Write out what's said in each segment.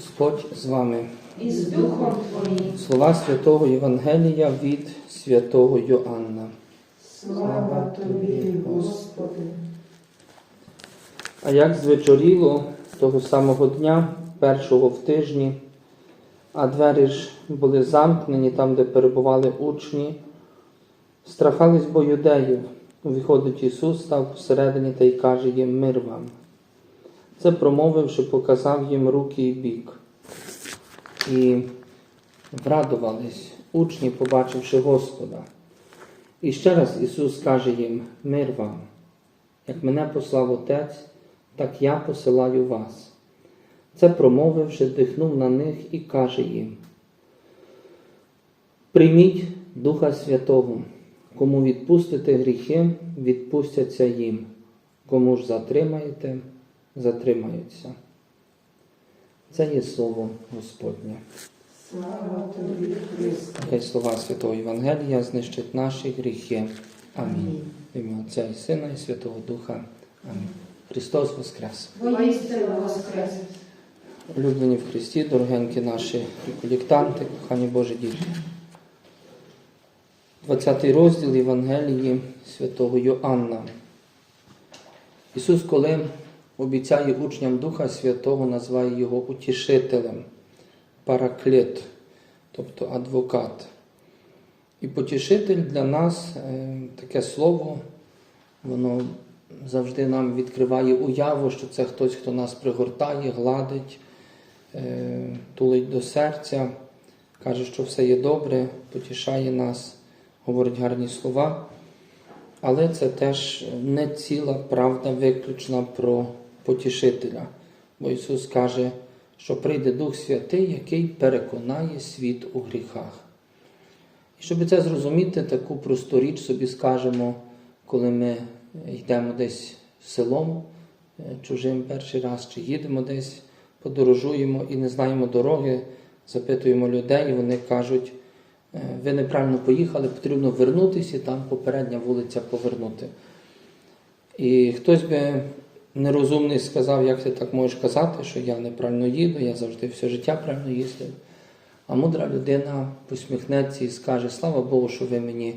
Господь з вами. і з Духом Твоїм. Слова святого Євангелія від святого Йоанна. Слава Тобі, Господи. А як звечоріло того самого дня, першого в тижні, а двері ж були замкнені там, де перебували учні, страхались бо юдеїв. Виходить Ісус, став посередині та й каже їм мир вам. Це промовивши, показав їм руки і бік. І врадувались учні, побачивши Господа. І ще раз Ісус каже їм мир вам. Як мене послав Отець, так я посилаю вас. Це промовивши, дихнув на них і каже їм: Прийміть Духа Святого, кому відпустите гріхи, відпустяться їм, кому ж затримаєте, затримаються. Це є слово Господнє. Слава Тобі, Христе. Хай слова Святого Євангелія знищать наші гріхи. Амінь. В ім'я Отця і Сина, і Святого Духа. Амінь. Христос Воскрес! Воскрес. Улюблені в Христі, дорогенькі наші колектанти, кохані Божі діти. 20 розділ Євангелії святого Йоанна. Ісус, коли обіцяє учням Духа Святого, називає його утішителем, параклет, тобто адвокат. І потішитель для нас е, таке слово, воно завжди нам відкриває уяву, що це хтось, хто нас пригортає, гладить, е, тулить до серця, каже, що все є добре, потішає нас, говорить гарні слова. Але це теж не ціла правда виключна про потішителя. Бо Ісус каже, що прийде Дух Святий, який переконає світ у гріхах. І щоб це зрозуміти, таку просту річ собі скажемо, коли ми йдемо десь селом е, чужим перший раз, чи їдемо десь, подорожуємо і не знаємо дороги, запитуємо людей, і вони кажуть, «Е, ви неправильно поїхали, потрібно вернутися і там попередня вулиця повернути. І хтось би нерозумний сказав, як ти так можеш казати, що я неправильно їду, я завжди все життя правильно їздив. А мудра людина посміхнеться і скаже, слава Богу, що ви мені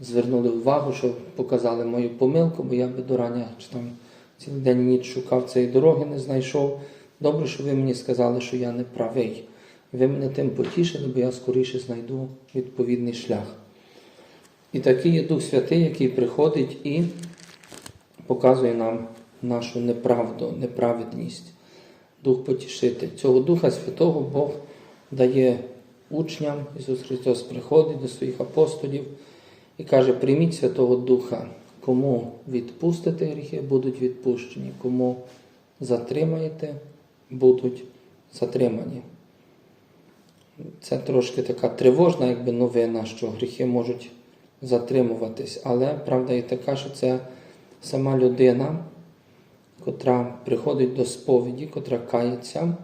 звернули увагу, що показали мою помилку, бо я би до рання чи там цілий день ніч шукав цієї дороги, не знайшов. Добре, що ви мені сказали, що я не правий. Ви мене тим потішили, бо я скоріше знайду відповідний шлях. І такий є Дух Святий, який приходить і показує нам нашу неправду, неправедність. Дух потішити. Цього Духа Святого Бог дає учням. Ісус Христос приходить до своїх апостолів і каже: прийміть Святого Духа, кому відпустите гріхи, будуть відпущені, кому затримаєте, будуть затримані. Це трошки така тривожна якби новина, що гріхи можуть затримуватись, але правда і така, що це сама людина, котра приходить до сповіді, котра кається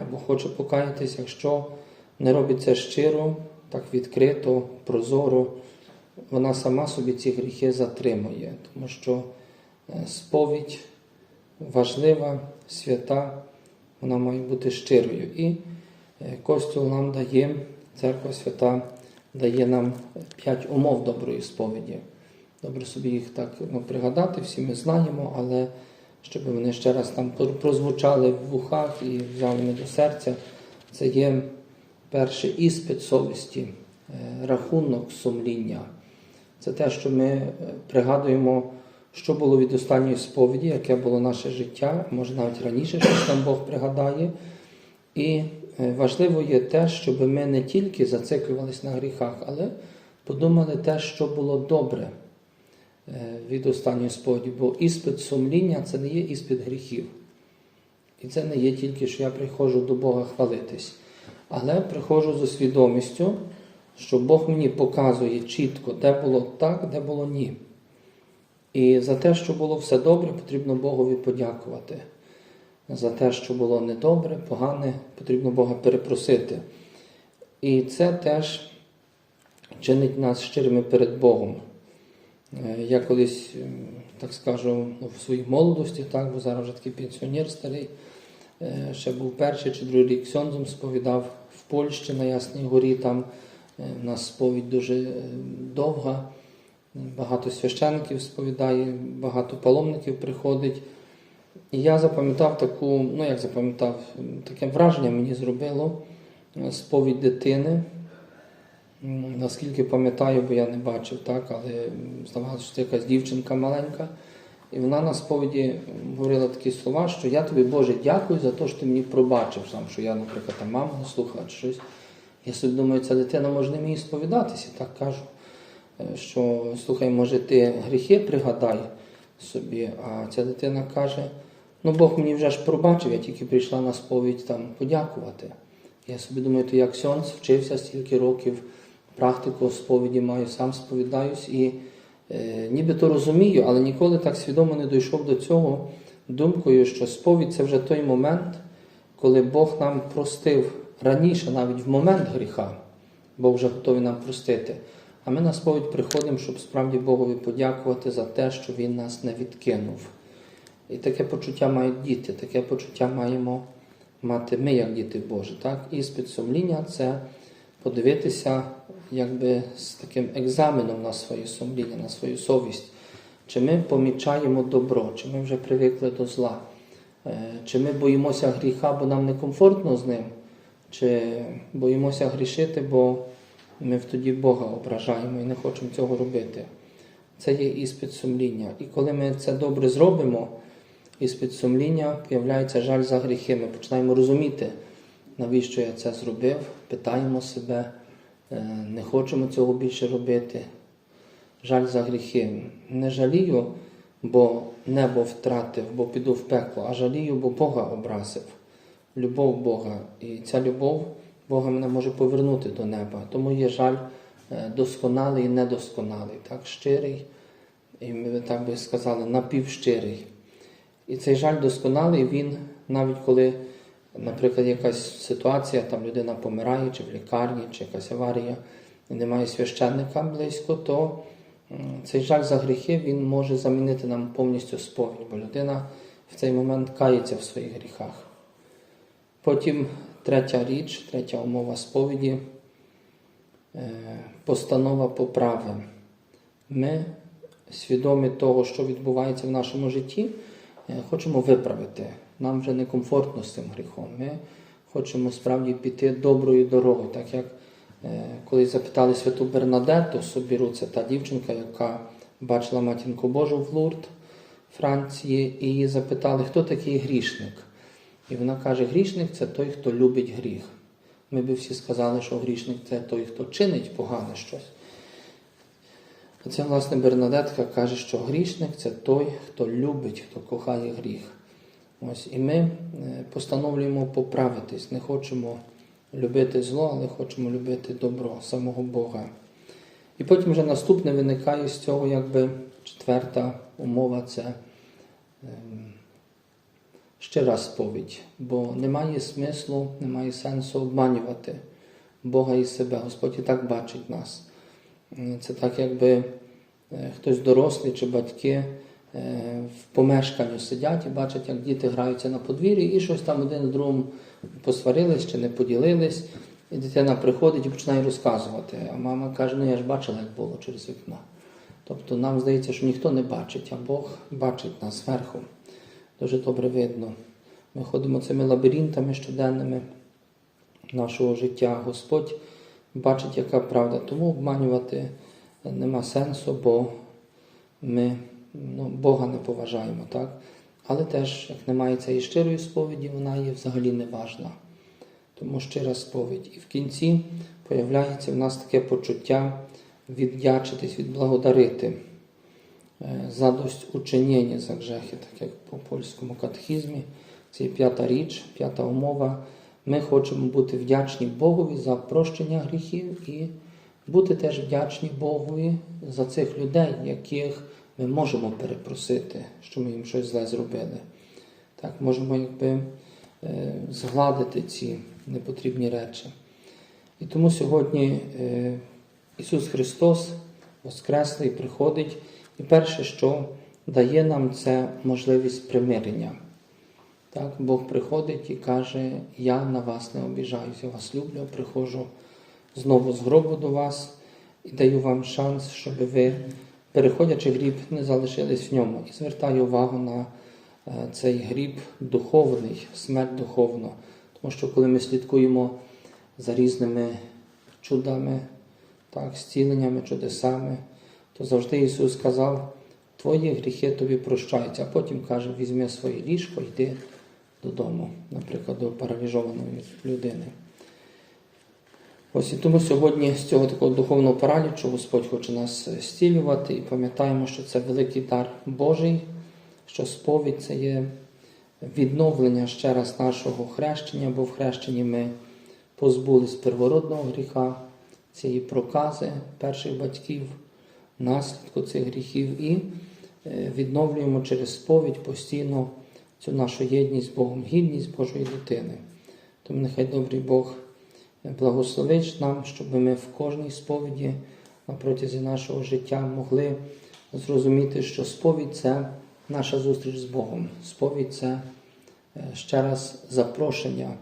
або хоче покаятись, якщо не робить це щиро, так відкрито, прозоро, вона сама собі ці гріхи затримує, тому що е, сповідь важлива, свята, вона має бути щирою. І е, Костюл нам дає, Церква Свята дає нам п'ять умов доброї сповіді. Добре собі їх так ну, пригадати, всі ми знаємо, але щоб вони ще раз там прозвучали в вухах і взяли ми до серця, це є перший іспит совісті, е, рахунок сумління. Це те, що ми е, пригадуємо, що було від останньої сповіді, яке було наше життя, може навіть раніше щось нам Бог пригадає. І е, важливо є те, щоб ми не тільки зациклювалися на гріхах, але подумали те, що було добре від останньої сповіді. Бо іспит сумління це не є іспит гріхів. І це не є тільки, що я приходжу до Бога хвалитись. Але приходжу з свідомістю, що Бог мені показує чітко, де було так, де було ні. І за те, що було все добре, потрібно Богові подякувати. За те, що було недобре, погане, потрібно Бога перепросити. І це теж чинить нас щирими перед Богом. Е, Я колись, так скажу, ну, в своїй молодості, так, бо зараз вже такий пенсіонер старий, е, ще був перший чи другий рік Сьонзом сповідав в Польщі на Ясній горі. Там е, в нас сповідь дуже е, довга. Багато священників сповідає, багато паломників приходить. І я запам'ятав таку, ну як запам'ятав, таке враження мені зробило е, сповідь дитини. Наскільки пам'ятаю, бо я не бачив, так, але здавалося, що це якась дівчинка маленька. І вона на сповіді говорила такі слова, що я тобі, Боже, дякую за те, що ти мені пробачив сам, що я, наприклад, там маму не слухала чи щось. Я собі думаю, ця дитина може не вміє сповідатися, так кажу. Е, Що слухай, може, ти гріхи пригадай собі, а ця дитина каже: ну Бог мені вже ж пробачив, я тільки прийшла на сповідь там подякувати. Я собі думаю, то як Сьонс вчився стільки років, практику сповіді маю, сам сповідаюсь і е, нібито розумію, але ніколи так свідомо не дійшов до цього думкою, що сповідь це вже той момент, коли Бог нам простив раніше, навіть в момент гріха, Бог вже готовий нам простити. А ми на сповідь приходимо, щоб справді Богові подякувати за те, що Він нас не відкинув. І таке почуття мають діти, таке почуття маємо мати ми, як діти Божі. Так? Іспит сумління це подивитися якби з таким екзаменом на своє сумління, на свою совість. Чи ми помічаємо добро, чи ми вже привикли до зла, Е, чи ми боїмося гріха, бо нам некомфортно з ним, чи боїмося грішити, бо ми тоді Бога ображаємо і не хочемо цього робити. Це є іспит сумління. І коли ми це добре зробимо, іспит сумління, появляється жаль за гріхи. Ми починаємо розуміти, навіщо я це зробив, питаємо себе, е, не хочемо цього більше робити. Жаль за гріхи. Не жалію, бо небо втратив, бо піду в пекло, а жалію, бо Бога образив. Любов Бога. І ця любов Бога мене може повернути до неба. Тому є жаль е, досконалий і недосконалий, так, щирий, і ми так би сказали, напівщирий. І цей жаль досконалий, він навіть коли, наприклад, якась ситуація, там людина помирає, чи в лікарні, чи якась аварія, і немає священника близько, то цей жаль за гріхи він може замінити нам повністю сповідь, бо людина в цей момент кається в своїх гріхах. Потім третя річ, третя умова сповіді е, постанова поправи. Ми свідомі того, що відбувається в нашому житті, е, хочемо виправити. Нам вже некомфортно з цим гріхом. Ми хочемо справді піти доброю дорогою, так як е, коли запитали святу Бернадетту Собіру, це та дівчинка, яка бачила матінку Божу в Лурд, Франції, і її запитали, хто такий грішник. І вона каже, грішник це той, хто любить гріх. Ми би всі сказали, що грішник це той, хто чинить погане щось. Оце, власне, Бернадетка каже, що грішник це той, хто любить, хто кохає гріх. Ось, і ми е, постановлюємо поправитись, не хочемо любити зло, але хочемо любити добро, самого Бога. І потім вже наступне виникає з цього, якби четверта умова це ем, щира сповідь, бо немає смислу, немає сенсу обманювати Бога і себе. Господь і так бачить нас. Е, Це так, якби е, хтось дорослий чи батьки в помешканні сидять і бачать, як діти граються на подвір'ї і щось там один з другим посварились чи не поділились. І дитина приходить і починає розказувати. А мама каже, ну я ж бачила, як було через вікно. Тобто нам здається, що ніхто не бачить, а Бог бачить нас зверху. Дуже добре видно. Ми ходимо цими лабіринтами щоденними нашого життя. Господь бачить, яка правда. Тому обманювати нема сенсу, бо ми ну, Бога не поважаємо. так? Але теж, як немає цієї щирої сповіді, вона є взагалі неважна. Тому щира сповідь. І в кінці появляється в нас таке почуття віддячитись, відблагодарити е, за дость учинення за грехи, так як по польському катехізмі. Це є п'ята річ, п'ята умова. Ми хочемо бути вдячні Богові за прощення гріхів і бути теж вдячні Богові за цих людей, яких ми можемо перепросити, що ми їм щось зле зробили. Так, можемо якби е, згладити ці непотрібні речі. І тому сьогодні е, Ісус Христос Воскреслий приходить, і перше, що дає нам, це можливість примирення. Так, Бог приходить і каже, я на вас не обіжаюсь, я вас люблю, приходжу знову з гробу до вас і даю вам шанс, щоб ви, переходячи гріб, не залишились в ньому. І звертаю увагу на е, цей гріб духовний, смерть духовну. Тому що коли ми слідкуємо за різними чудами, так, зціленнями, чудесами, то завжди Ісус сказав, твої гріхи тобі прощаються, а потім каже, візьми своє ліжко, йди додому, наприклад, до паралізованої людини. Ось і тому сьогодні з цього такого духовного паралічу Господь хоче нас е, зцілювати і пам'ятаємо, що це великий дар Божий, що сповідь це є відновлення ще раз нашого хрещення, бо в хрещенні ми позбулись первородного гріха, цієї прокази перших батьків, наслідку цих гріхів і е, відновлюємо через сповідь постійно цю нашу єдність з Богом, гідність Божої дитини. Тому нехай добрий Бог благословить нам, щоб ми в кожній сповіді на протязі нашого життя могли зрозуміти, що сповідь це наша зустріч з Богом. Сповідь це е, ще раз запрошення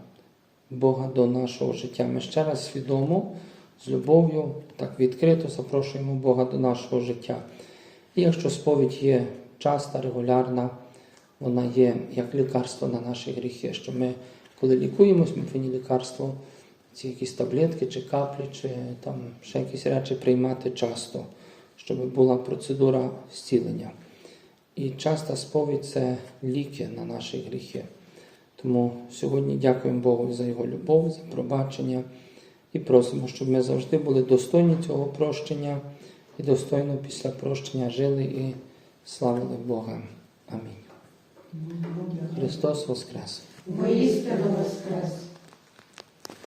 Бога до нашого життя. Ми ще раз свідомо, з любов'ю, так відкрито запрошуємо Бога до нашого життя. І якщо сповідь є часта, регулярна, вона є як лікарство на наші гріхи, що ми, коли лікуємось, ми повинні лікарство, ці якісь таблетки чи каплі, чи там ще якісь речі приймати часто, щоб була процедура зцілення. І часта сповідь це ліки на наші гріхи. Тому сьогодні дякуємо Богу за Його любов, за пробачення і просимо, щоб ми завжди були достойні цього прощення і достойно після прощення жили і славили Бога. Амінь. Христос Воскрес! Воістину воскрес.